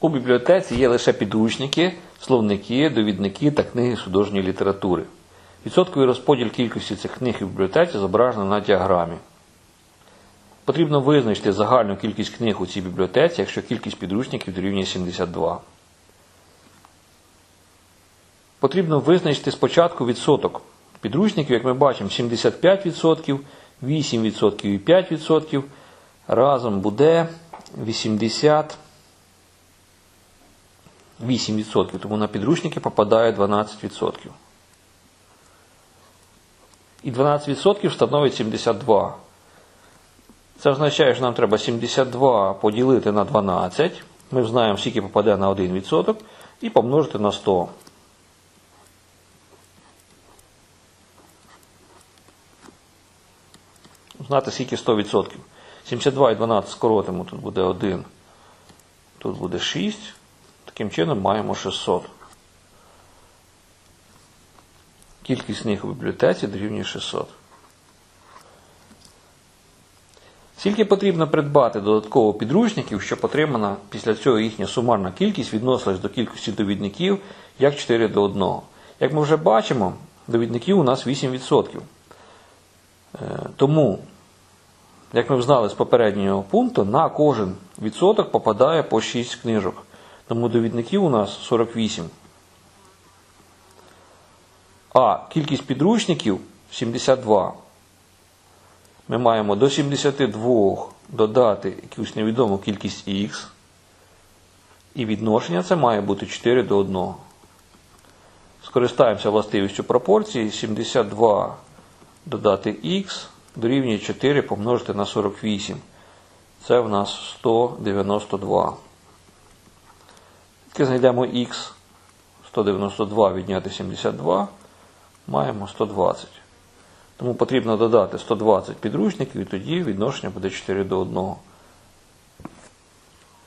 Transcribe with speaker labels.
Speaker 1: У бібліотеці є лише підручники, словники, довідники та книги художньої літератури. Відсотковий розподіл кількості цих книг у бібліотеці зображено на діаграмі. Потрібно визначити загальну кількість книг у цій бібліотеці, якщо кількість підручників дорівнює 72. Потрібно визначити спочатку відсоток підручників, як ми бачимо, 75%, 8% і 5%. Разом буде 80%. 8%, тому на підручники попадає 12%. І 12% становить 72. Це означає, що нам треба 72 поділити на 12. Ми знаємо, скільки попаде на 1%, і помножити на 100. Знати, скільки 100%. 72 і 12 скоротимо, тут буде 1, тут буде 6. Таким чином маємо 600. Кількість книг у бібліотеці дорівнює 600. Скільки потрібно придбати додатково підручників, щоб отримана після цього їхня сумарна кількість відносилась до кількості довідників як 4 до 1. Як ми вже бачимо, довідників у нас 8%. Е, Тому, як ми знали з попереднього пункту, на кожен відсоток попадає по 6 книжок. Тому довідників у нас 48. А кількість підручників 72. Ми маємо до 72 додати якусь невідому кількість х. І відношення це має бути 4 до 1. Скористаємося властивістю пропорції. 72 додати х дорівнює 4 помножити на 48. Це в нас 192. Тільки знайдемо х 192 відняти 72, маємо 120. Тому потрібно додати 120 підручників, і тоді відношення буде 4 до 1.